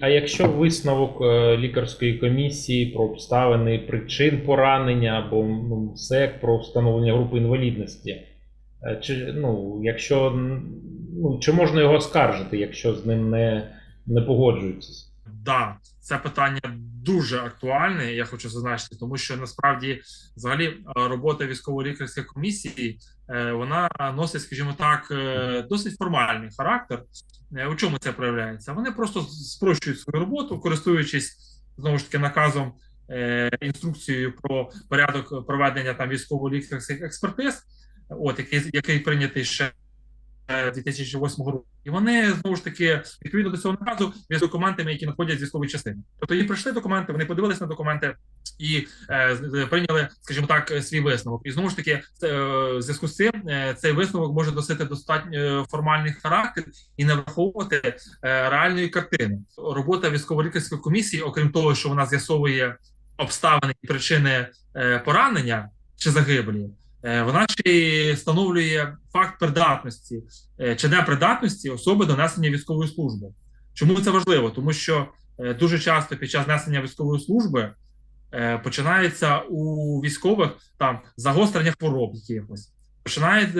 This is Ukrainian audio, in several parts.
А якщо висновок е, лікарської комісії про обставини причин поранення або ну, СЕК про встановлення групи інвалідності, е, чи, ну, якщо, ну, чи можна його оскаржити, якщо з ним не, не погоджуються? Да, це питання дуже актуальне. Я хочу зазначити, тому що насправді, взагалі, е, робота військово-лікарської комісії е, вона носить, скажімо так, е, досить формальний характер. У чому це проявляється? Вони просто спрощують свою роботу, користуючись знову ж таки наказом інструкцією про порядок проведення там військово-лікарських експертиз, от який, який прийнятий ще. Е, 2008 року, і вони знову ж таки відповідно до цього наказу з документами, які надходять з військової частини. Тобто їм прийшли документи, вони подивилися на документи і е, прийняли, скажімо так, е, свій висновок. І знову ж таки, це, е, зв'язку з цим е, цей висновок може носити достатньо е, формальний характер і не враховувати е, реальної картини. Робота військово-лікарської комісії, окрім того, що вона з'ясовує обставини і причини е, поранення чи загибелі. Е, Вона ще встановлює факт придатності е, чи непридатності особи до несення військової служби. Чому це важливо? Тому що е, дуже часто під час несення військової служби починається у військових там загострення хвороб якихось. Починають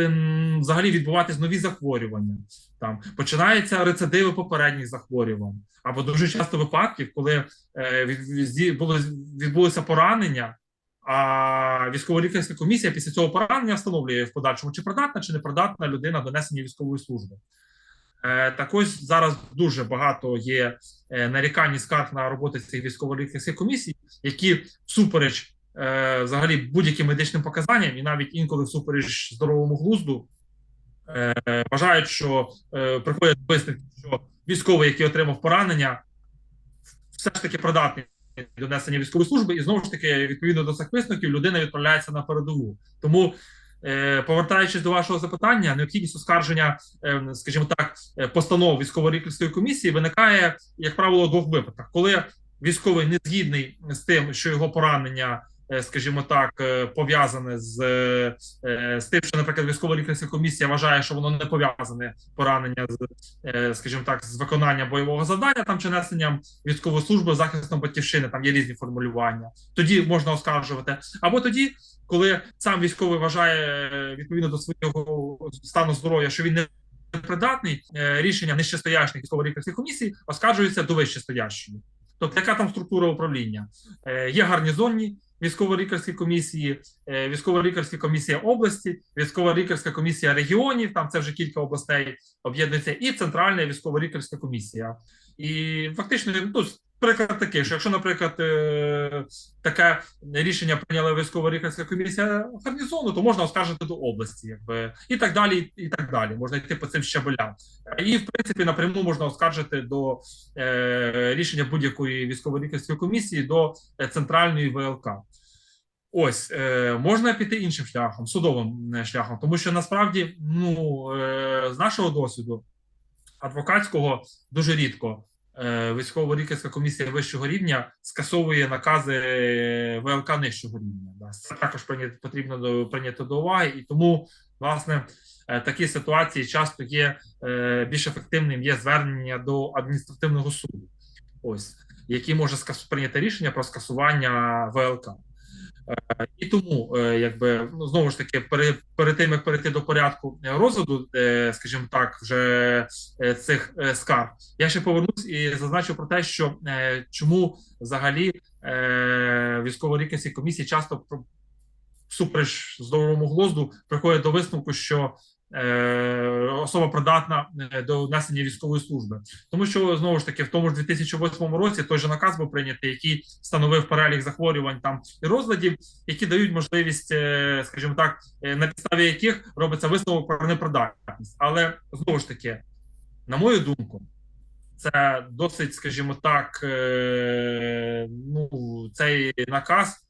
взагалі відбуватись нові захворювання, там починаються рецидиви попередніх захворювань, або дуже часто випадків, коли е, від, від, було, відбулося поранення, а військово-лікарська комісія після цього поранення встановлює в подальшому, чи придатна, чи не придатна людина до несення військової служби. Е, Так ось зараз дуже багато є е, нарікань і скарг на роботу цих військово-лікарських комісій, які всупереч е, взагалі будь-яким медичним показанням, і навіть інколи всупереч здоровому глузду, вважають, що приходять висновки, що військовий, який отримав поранення, все ж таки придатний до несення військової служби, і знову ж таки, відповідно до цих висновків, людина відправляється на передову. Тому, е, повертаючись до вашого запитання, необхідність оскарження, е, скажімо так, постанов військово-лікарської комісії виникає, як правило, в двох випадках, коли військовий не згідний з тим, що його поранення. Е, Скажімо так, е, пов'язане з, е, з тим, що, наприклад, військово-лікарська комісія вважає, що воно не пов'язане поранення з, скажімо так, з виконанням бойового завдання там чи несенням військової служби захистом батьківщини. Там є різні формулювання. Тоді можна оскаржувати. Або тоді, коли сам військовий вважає відповідно до свого стану здоров'я, що він не придатний, рішення нижчестоящих військово-лікарських комісій оскаржується до вищестоящої. Тобто, яка там структура управління? Є гарнізонні військово-лікарські комісії, е, військово-лікарська комісія області, військово-лікарська комісія регіонів. Там це вже кілька областей об'єднується, і центральна військово-лікарська комісія. І фактично, ну, приклад такий, що якщо, наприклад, е, таке рішення прийняла військово-лікарська комісія гарнізону, то можна оскаржити до області, якби і так далі, і так далі. Можна йти по цим щабелям. І в принципі напряму можна оскаржити до е, рішення будь-якої військово-лікарської комісії до е, центральної ВЛК. Ось можна піти іншим шляхом, судовим шляхом, тому що насправді, ну з нашого досвіду адвокатського дуже рідко військово-лікарська комісія вищого рівня скасовує накази е, ВЛК нижчого рівня. Це також потрібно прийняти до уваги, і тому власне е, такі ситуації часто є е, більш ефективним є звернення до адміністративного суду, ось який може прийняти рішення про скасування ВЛК. І тому, е, якби ну знову ж таки, перед, перед тим як перейти до порядку е, розгляду, е, скажімо так, вже цих скарг, я ще повернусь і зазначу про те, що чому взагалі е, військово-лікарські комісії часто всупереч здоровому глузду приходять до висновку, що особа придатна е, до несення військової служби, тому що знову ж таки в тому ж 2008 році той же наказ був прийнятий, який встановив перелік захворювань там і розладів, які дають можливість, е, скажімо так, е, на підставі яких робиться висновок про непридатність. Але знову ж таки, на мою думку, це досить, скажімо так, е, ну цей наказ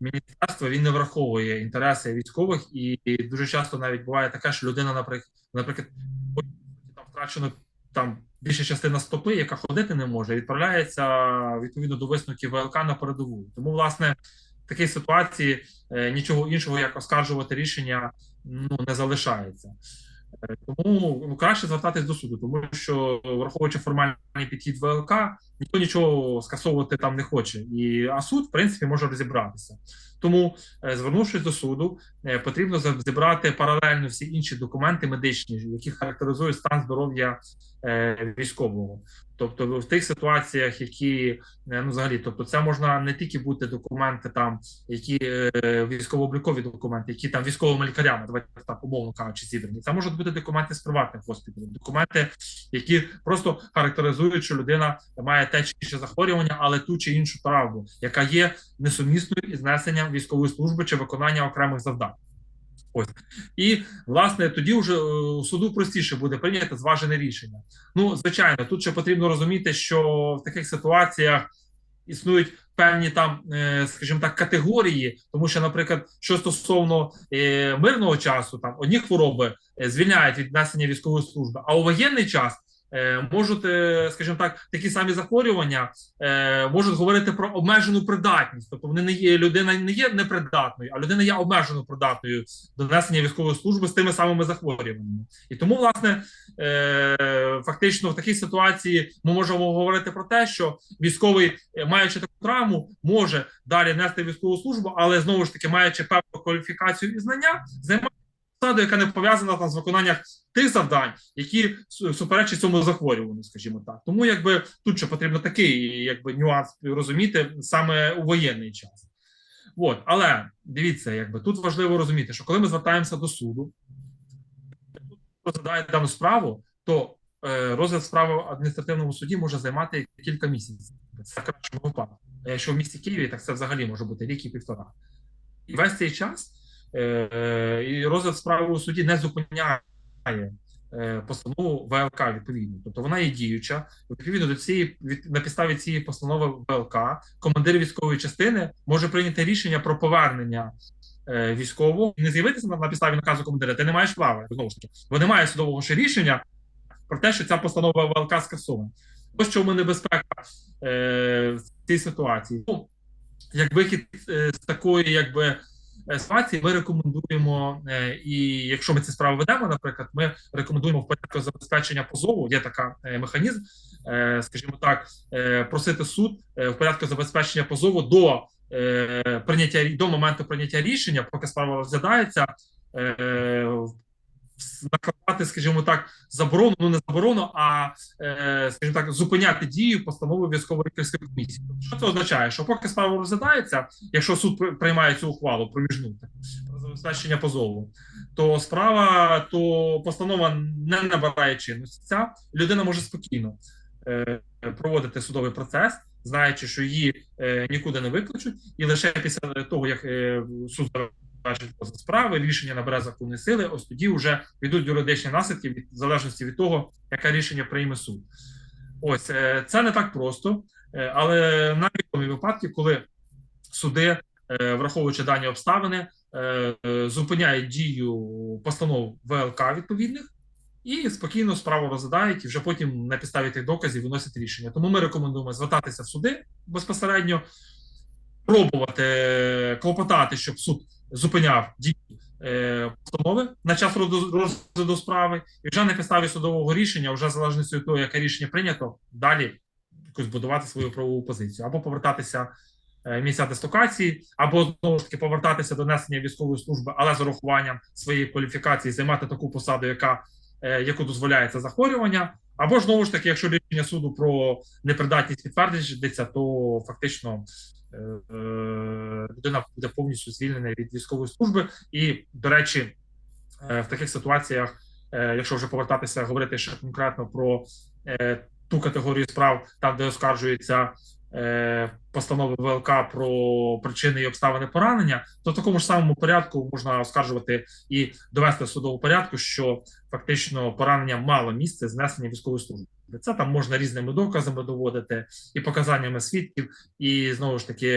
міністерства він не враховує інтереси військових, і дуже часто навіть буває таке, що людина, наприклад, наприклад, там втрачено там більша частина стопи, яка ходити не може, відправляється відповідно до висновків ВЛК на передову. Тому, власне, в такій ситуації е, нічого іншого, як оскаржувати рішення, ну не залишається. Е, Тому краще звертатись до суду, тому що враховуючи формальний підхід ВЛК, ніхто нічого скасовувати там не хоче, і а суд, в принципі, може розібратися. Тому, е, звернувшись до суду, е, потрібно зібрати паралельно всі інші документи медичні, які характеризують стан здоров'я е, військового. Тобто, в тих ситуаціях, які ну взагалі, тобто, це можна не тільки бути документи, там які військово-облікові документи, які там військовими лікарями, давайте так умовно кажучи, зібрані. Це можуть бути документи з приватних госпіталів, документи, які просто характеризують, що людина має те чи інше захворювання, але ту чи іншу травму, яка є несумісною із несенням військової служби чи виконання окремих завдань. Ось і власне тоді вже е, суду простіше буде прийняти зважене рішення. Ну звичайно, тут ще потрібно розуміти, що в таких ситуаціях існують певні там, е, скажімо так, категорії, тому що, наприклад, що стосовно е, мирного часу, там одні хвороби звільняють від несення військової служби, а у воєнний час. Е, Можуть, е, скажімо так, такі самі захворювання е, можуть говорити про обмежену придатність. Тобто вони не є людина не є непридатною, а людина є обмежено придатною до несення військової служби з тими самими захворюваннями. І тому, власне, фактично в такій ситуації ми можемо говорити про те, що військовий, маючи таку травму, може далі нести військову службу, але знову ж таки, маючи певну кваліфікацію і знання, займає посаду, яка не пов'язана там з виконанням тих завдань, які су- суперечать цьому захворюванню, скажімо так. Тому якби тут ще потрібно такий якби нюанс розуміти саме у воєнний час. От, але дивіться, якби тут важливо розуміти, що коли ми звертаємося до суду, розглядає дану справу, то е, розгляд справи в адміністративному суді може займати кілька місяців. Це в кращому випадку. А якщо в місті Києві, так це взагалі може бути рік і півтора. І весь цей час і розгляд справи у суді не зупиняє е, постанову ВЛК відповідно. Тобто вона є діюча. Відповідно до цієї на підставі цієї постанови ВЛК командир військової частини може прийняти рішення про повернення е, військового і не з'явитися на, підставі наказу командира. Ти не маєш права знову ж таки, бо немає судового ще рішення про те, що ця постанова ВЛК скасована. Ось чому небезпека е, в цій ситуації. Ну, як вихід е, з такої, якби. Е, Ситуації ми рекомендуємо, е, і якщо ми ці справи ведемо, наприклад, ми рекомендуємо в порядку забезпечення позову. Є така е, механізм, скажімо так, просити суд в порядку забезпечення позову до прийняття до моменту прийняття рішення, поки справа розглядається, накладати, скажімо так, заборону, ну не заборону, а е, скажімо так, зупиняти дію постанови військово-лікарської комісії. Що це означає? Що поки справа розглядається, якщо суд приймає цю ухвалу проміжну про забезпечення позову, то справа, то постанова не набирає чинності. Ця людина може спокійно е, проводити судовий процес, знаючи, що її е, нікуди не викличуть, і лише після того, як е, суд розгляд справи, рішення набере законної сили, ось тоді вже йдуть юридичні наслідки від в залежності від того, яке рішення прийме суд. Ось е, це не так просто, е, але навіть випадки, коли суди, е, враховуючи дані обставини, зупиняють дію постанов ВЛК відповідних. І спокійно справу розглядають, і вже потім на підставі тих доказів виносять рішення. Тому ми рекомендуємо звертатися в суди безпосередньо, пробувати клопотати, щоб суд зупиняв дію е, постанови на час розгляду справи, і вже на підставі судового рішення, вже залежності від того, яке рішення прийнято, далі якось будувати свою правову позицію або повертатися е, місця дислокації, або знову ж таки повертатися до несення військової служби, але з урахуванням своєї кваліфікації займати таку посаду, яка е, яку дозволяє це захворювання. Або ж знову ж таки, якщо рішення суду про непридатність підтвердиться, то фактично людина буде повністю звільнена від військової служби. І, до речі, е, в таких ситуаціях, е, якщо вже повертатися, говорити ще конкретно про е, ту категорію справ, там де оскаржується е, постанови ВЛК про причини і обставини поранення, то в такому ж самому порядку можна оскаржувати і довести в судовому порядку, що фактично поранення мало місце знесення військової служби. Це там можна різними доказами доводити і показаннями свідків, і знову ж таки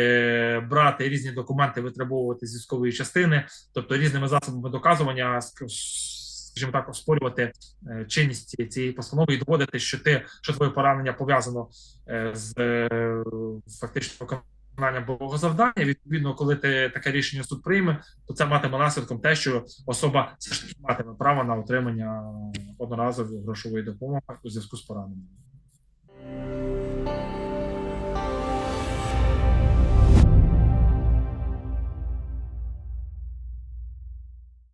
брати різні документи, витребовувати з частини, тобто різними засобами доказування, скажімо так, оспорювати е, чинність цієї постанови і доводити, що ти що твоє поранення пов'язано е, з е, фактично виконання бойового завдання. Відповідно, коли ти таке рішення суд прийме, то це матиме наслідком те, що особа все ж таки матиме право на отримання одноразової грошової допомоги у зв'язку з пораненням.